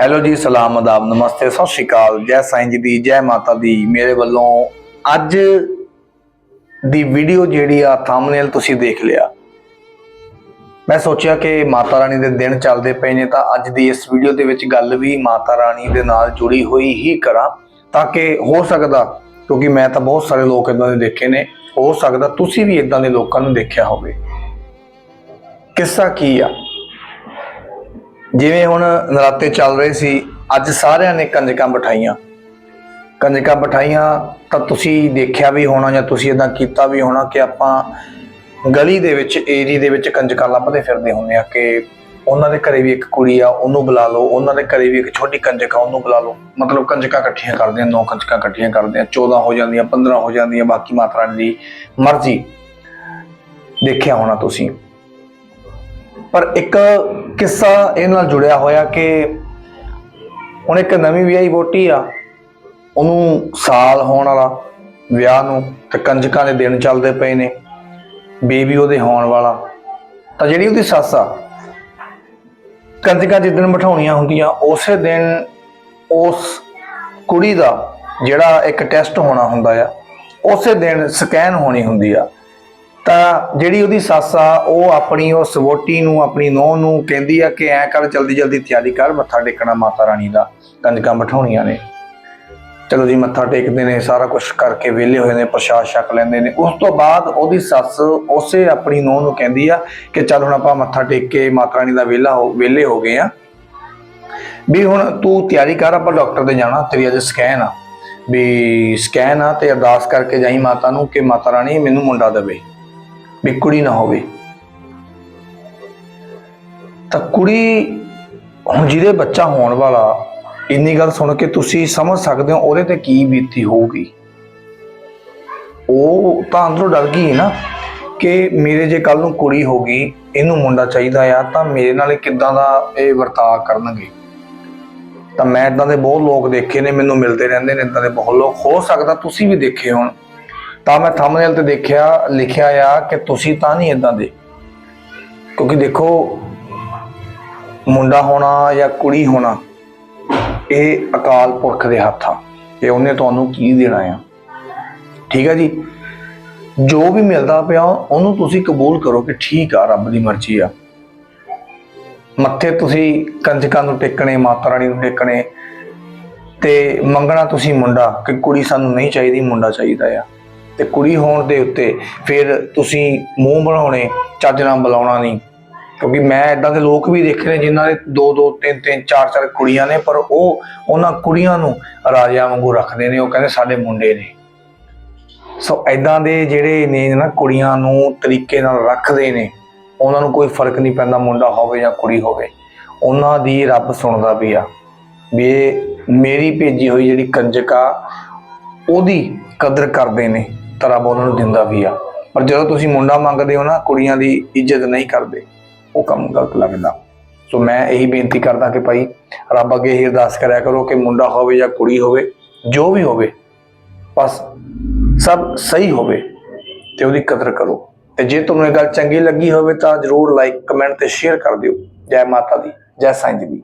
Hello ਜੀ, ਸਲਾਮ ਆਦਾਬ ਨਮਸਤੇ, ਸਤਿ ਸ਼੍ਰੀ ਅਕਾਲ, ਜੈ ਸਾਈਂ ਜੀ ਦੀ, ਜੈ ਮਾਤਾ ਦੀ, ਮੇਰੇ ਵੱਲੋਂ ਅੱਜ ਦੀ ਵੀਡੀਓ ਜਿਹੜੀ ਆ ਥੰਬਨੇਲ ਤੁਸੀਂ ਦੇਖ ਲਿਆ। ਮੈਂ ਸੋਚਿਆ ਕਿ ਮਾਤਾ ਰਾਣੀ ਦੇ ਦਿਨ ਚੱਲਦੇ ਪਏ ਨੇ, ਤਾਂ ਅੱਜ ਦੀ ਇਸ ਵੀਡੀਓ ਦੇ ਵਿੱਚ ਗੱਲ ਵੀ ਮਾਤਾ ਰਾਣੀ ਦੇ ਨਾਲ ਜੁੜੀ ਹੋਈ ਹੀ ਕਰਾਂ, ਤਾਂ ਕਿ ਹੋ ਸਕਦਾ, ਕਿਉਂਕਿ ਮੈਂ ਤਾਂ ਬਹੁਤ ਸਾਰੇ ਲੋਕ ਇਦਾਂ ਦੇ ਦੇਖੇ ਨੇ, ਹੋ ਸਕਦਾ ਤੁਸੀਂ ਵੀ ਇਦਾਂ ਦੇ ਲੋਕਾਂ ਨੂੰ ਦੇਖਿਆ ਹੋਵੇ। ਕਿੱਸਾ ਕੀ ਆ? ਜਿਵੇਂ ਹੁਣ ਨਰਾਤੇ ਚੱਲ ਰਹੇ ਸੀ, ਅੱਜ ਸਾਰਿਆਂ ਨੇ ਕੰਜਕਾਂ ਬਿਠਾਈਆਂ। ਕੰਜਕਾਂ ਬਿਠਾਈਆਂ ਤਾਂ ਤੁਸੀਂ ਦੇਖਿਆ ਵੀ ਹੋਣਾ ਜਾਂ ਤੁਸੀਂ ਇਦਾਂ ਕੀਤਾ ਵੀ ਹੋਣਾ ਕਿ ਆਪਾਂ ਗਲੀ ਦੇ ਵਿੱਚ, ਏਰੀ ਦੇ ਵਿੱਚ ਕੰਜਕਾਂ ਲੱਭਦੇ ਫਿਰਦੇ ਹੁੰਦੇ ਆ ਕਿ ਉਹਨਾਂ ਦੇ ਘਰੇ ਵੀ ਇੱਕ ਕੁੜੀ ਆ, ਉਹਨੂੰ ਬੁਲਾ ਲਓ, ਉਹਨਾਂ ਦੇ ਘਰੇ ਵੀ ਇੱਕ ਛੋਟੀ ਕੰਜਕ ਆ, ਉਹਨੂੰ ਬੁਲਾ ਲਓ। ਮਤਲਬ ਕੰਜਕਾਂ ਇਕੱਠੀਆਂ ਕਰਦੇ ਆ, ਨੌ ਕੰਜਕਾਂ ਇਕੱਠੀਆਂ ਕਰਦੇ ਆ 14 ਹੋ ਜਾਂਦੀਆਂ 15 ਹੋ ਜਾਂਦੀਆਂ, ਬਾਕੀ ਮਾਤਰਾ ਦੀ ਮਰਜ਼ੀ ਦੇਖਿਆ ਹੋਣਾ ਤੁਸੀਂ। ਪਰ ਇੱਕ ਕਿੱਸਾ ਇਹ ਨਾਲ ਜੁੜਿਆ ਹੋਇਆ ਕਿ ਹੁਣ ਇੱਕ ਨਵੀਂ ਵਿਆਹੀ ਵੋਟੀ ਆ, ਉਹਨੂੰ ਸਾਲ ਹੋਣ ਵਾਲਾ, ਵਿਆਹ ਨੂੰ ਤੇ ਕੰਜਕਾਂ ਦੇ ਦਿਨ ਚੱਲਦੇ ਪਏ ਨੇ, ਬੇਬੀ ਉਹਦੇ ਹੋਣ ਵਾਲਾ। ਤਾਂ ਜਿਹੜੀ ਉਹਦੀ ਸੱਸ ਆ, ਕੰਜਕਾਂ ਜਿਸ ਦਿਨ ਬਿਠਾਉਣੀਆਂ ਹੁੰਦੀਆਂ, ਉਸੇ ਦਿਨ ਉਸ ਕੁੜੀ ਦਾ ਜਿਹੜਾ ਇੱਕ ਟੈਸਟ ਹੋਣਾ ਹੁੰਦਾ ਆ, ਉਸੇ ਦਿਨ ਸਕੈਨ ਹੋਣੀ ਹੁੰਦੀ ਆ। ਤਾਂ ਜਿਹੜੀ ਉਹਦੀ ਸੱਸ ਆ, ਉਹ ਆਪਣੀ ਉਸ ਵੋਟੀ ਨੂੰ, ਆਪਣੀ ਨੂੰਹ ਨੂੰ ਕਹਿੰਦੀ ਆ ਕਿ ਐ ਕਰ, ਜਲਦੀ ਜਲਦੀ ਤਿਆਰੀ ਕਰ, ਮੱਥਾ ਟੇਕਣਾ ਮਾਤਾ ਰਾਣੀ ਦਾ। ਕੰਜਕਾਂ ਬਿਠਾਉਣੀਆਂ ਨੇ। ਚਲੋ ਜੀ, ਮੱਥਾ ਟੇਕਦੇ ਨੇ, ਸਾਰਾ ਕੁਝ ਕਰਕੇ ਵਿਹਲੇ ਹੋਏ ਨੇ, ਪ੍ਰਸ਼ਾਦ ਛਕ ਲੈਂਦੇ ਨੇ। ਉਸ ਤੋਂ ਬਾਅਦ ਉਹਦੀ ਸੱਸ ਉਸੇ ਆਪਣੀ ਨੂੰਹ ਨੂੰ ਕਹਿੰਦੀ ਆ ਕਿ ਚੱਲ ਹੁਣ ਆਪਾਂ ਮੱਥਾ ਟੇਕ ਕੇ ਮਾਤਾ ਰਾਣੀ ਦਾ ਵਿਹਲਾ ਹੋ, ਵਿਹਲੇ ਹੋ ਗਏ ਆ। ਵੀ ਹੁਣ ਤੂੰ ਤਿਆਰੀ ਕਰ, ਆਪਾਂ ਡਾਕਟਰ ਦੇ ਜਾਣਾ, ਤੇਰੀ ਅੱਜ ਸਕੈਨ ਆ। ਵੀ ਸਕੈਨ ਆ ਤੇ ਅਰਦਾਸ ਕਰਕੇ ਜਾਈ ਮਾਤਾ ਨੂੰ ਕਿ ਮਾਤਾ ਰਾਣੀ ਮੈਨੂੰ ਮੁੰਡਾ ਦੇਵੇ। ਵੀ ਕੁੜੀ ਨਾ ਹੋਵੇ ਤਾਂ ਕੁੜੀ ਹੁਣ ਜਿਹਦੇ ਬੱਚਾ ਹੋਣ ਵਾਲਾ, ਇੰਨੀ ਗੱਲ ਸੁਣ ਕੇ ਤੁਸੀਂ ਸਮਝ ਸਕਦੇ ਹੋ ਉਹਦੇ ਤੇ ਕੀ ਬੀਤੀ ਹੋਊਗੀ। ਉਹ ਤਾਂ ਅੰਦਰੋਂ ਡਰ ਗਈ ਨਾ ਕਿ ਮੇਰੇ ਜੇ ਕੱਲ ਨੂੰ ਕੁੜੀ ਹੋ ਗਈ, ਇਹਨੂੰ ਮੁੰਡਾ ਚਾਹੀਦਾ ਆ, ਤਾਂ ਮੇਰੇ ਨਾਲ ਕਿੱਦਾਂ ਦਾ ਇਹ ਵਰਤਾਅ ਕਰਨਗੇ? ਤਾਂ ਮੈਂ ਇਦਾਂ ਦੇ ਬਹੁਤ ਲੋਕ ਦੇਖੇ ਨੇ, ਮੈਨੂੰ ਮਿਲਦੇ ਰਹਿੰਦੇ ਨੇ, ਇਦਾਂ ਦੇ ਬਹੁਤ ਲੋਕ। ਹੋ ਸਕਦਾ ਤੁਸੀਂ ਵੀ ਦੇਖੇ ਹੋਣ। ਤਾਂ ਮੈਂ ਥੰਬਨੇਲ ਤੇ ਦੇਖਿਆ, ਲਿਖਿਆ ਆ ਕਿ ਤੁਸੀਂ ਤਾਂ ਨਹੀਂ ਇਦਾਂ ਦੇ। ਕਿਉਂਕਿ ਦੇਖੋ, ਮੁੰਡਾ ਹੋਣਾ ਜਾਂ ਕੁੜੀ ਹੋਣਾ, ਇਹ ਅਕਾਲ ਪੁਰਖ ਦੇ ਹੱਥ ਆ। ਤੇ ਉਹਨੇ ਤੁਹਾਨੂੰ ਕੀ ਦੇਣਾ ਆ? ਠੀਕ ਆ ਜੀ? ਜੋ ਵੀ ਮਿਲਦਾ ਪਿਆ, ਉਹਨੂੰ ਤੁਸੀਂ ਕਬੂਲ ਕਰੋ ਕਿ ਠੀਕ ਆ, ਰੱਬ ਦੀ ਮਰਜ਼ੀ ਆ। ਮੱਥੇ ਤੁਸੀਂ ਕੰਜਕਾਂ ਨੂੰ ਟੇਕਣੇ, ਮਾਤਾ ਰਾਣੀ ਨੂੰ ਟੇਕਣੇ ਤੇ ਮੰਗਣਾ ਤੁਸੀਂ ਮੁੰਡਾ, ਕਿ ਕੁੜੀ ਸਾਨੂੰ ਨਹੀਂ ਚਾਹੀਦੀ, ਮੁੰਡਾ ਚਾਹੀਦਾ ਆ। ਤੇ ਕੁੜੀ ਹੋਣ ਦੇ ਉੱਤੇ ਫਿਰ ਤੁਸੀਂ ਮੂੰਹ ਬਣਾਉਣੇ, ਚੱਜ ਨਾਲ ਬੁਲਾਉਣਾ ਨਹੀਂ। ਕਿਉਂਕਿ ਮੈਂ ਇਦਾਂ ਦੇ ਲੋਕ ਵੀ ਦੇਖੇ ਨੇ ਜਿਨ੍ਹਾਂ ਦੇ ਦੋ ਦੋ, ਤਿੰਨ ਤਿੰਨ, ਚਾਰ ਚਾਰ ਕੁੜੀਆਂ ਨੇ, ਪਰ ਉਹ ਉਹਨਾਂ ਕੁੜੀਆਂ ਨੂੰ ਰਾਜਿਆਂ ਵਾਂਗੂ ਰੱਖਦੇ ਨੇ, ਉਹ ਕਹਿੰਦੇ ਸਾਡੇ ਮੁੰਡੇ ਨੇ। ਸੋ ਐਦਾਂ ਦੇ ਜਿਹੜੇ ਨੇ ਨਾ ਕੁੜੀਆਂ ਨੂੰ ਤਰੀਕੇ ਨਾਲ ਰੱਖਦੇ ਨੇ, ਉਹਨਾਂ ਨੂੰ ਕੋਈ ਫ਼ਰਕ ਨਹੀਂ ਪੈਂਦਾ ਮੁੰਡਾ ਹੋਵੇ ਜਾਂ ਕੁੜੀ ਹੋਵੇ। ਉਹਨਾਂ ਦੀ ਰੱਬ ਸੁਣਦਾ ਵੀ ਆ। ਵੀ ਮੇਰੀ ਭੇਜੀ ਹੋਈ ਜਿਹੜੀ ਕੰਜਕ ਆ ਉਹਦੀ ਕਦਰ ਕਰਦੇ ਨੇ। ਤਾਂ ਰੱਬ ਉਹਨਾਂ ਨੂੰ ਦਿੰਦਾ ਵੀ ਆ। ਪਰ ਜਦੋਂ ਤੁਸੀਂ ਮੁੰਡਾ ਮੰਗਦੇ ਹੋ ਨਾ, ਕੁੜੀਆਂ ਦੀ ਇੱਜ਼ਤ ਨਹੀਂ ਕਰਦੇ, ਉਹ ਕੰਮ ਗਲਤ ਲੱਗਦਾ। ਸੋ ਮੈਂ ਇਹੀ ਬੇਨਤੀ ਕਰਦਾ ਕਿ ਭਾਈ, ਰੱਬ ਅੱਗੇ ਹੀ ਅਰਦਾਸ ਕਰਿਆ ਕਰੋ ਕਿ ਮੁੰਡਾ ਹੋਵੇ ਜਾਂ ਕੁੜੀ ਹੋਵੇ, ਜੋ ਵੀ ਹੋਵੇ, ਬਸ ਸਭ ਸਹੀ ਹੋਵੇ ਤੇ ਉਹਦੀ ਕਦਰ ਕਰੋ। ਤੇ ਜੇ ਤੁਹਾਨੂੰ ਇਹ ਗੱਲ ਚੰਗੀ ਲੱਗੀ ਹੋਵੇ ਤਾਂ ਜਰੂਰ ਲਾਈਕ ਕਮੈਂਟ ਤੇ ਸ਼ੇਅਰ ਕਰ ਦਿਓ। ਜੈ ਮਾਤਾ ਦੀ, ਜੈ ਸਾਈਂ ਜੀ ਦੀ।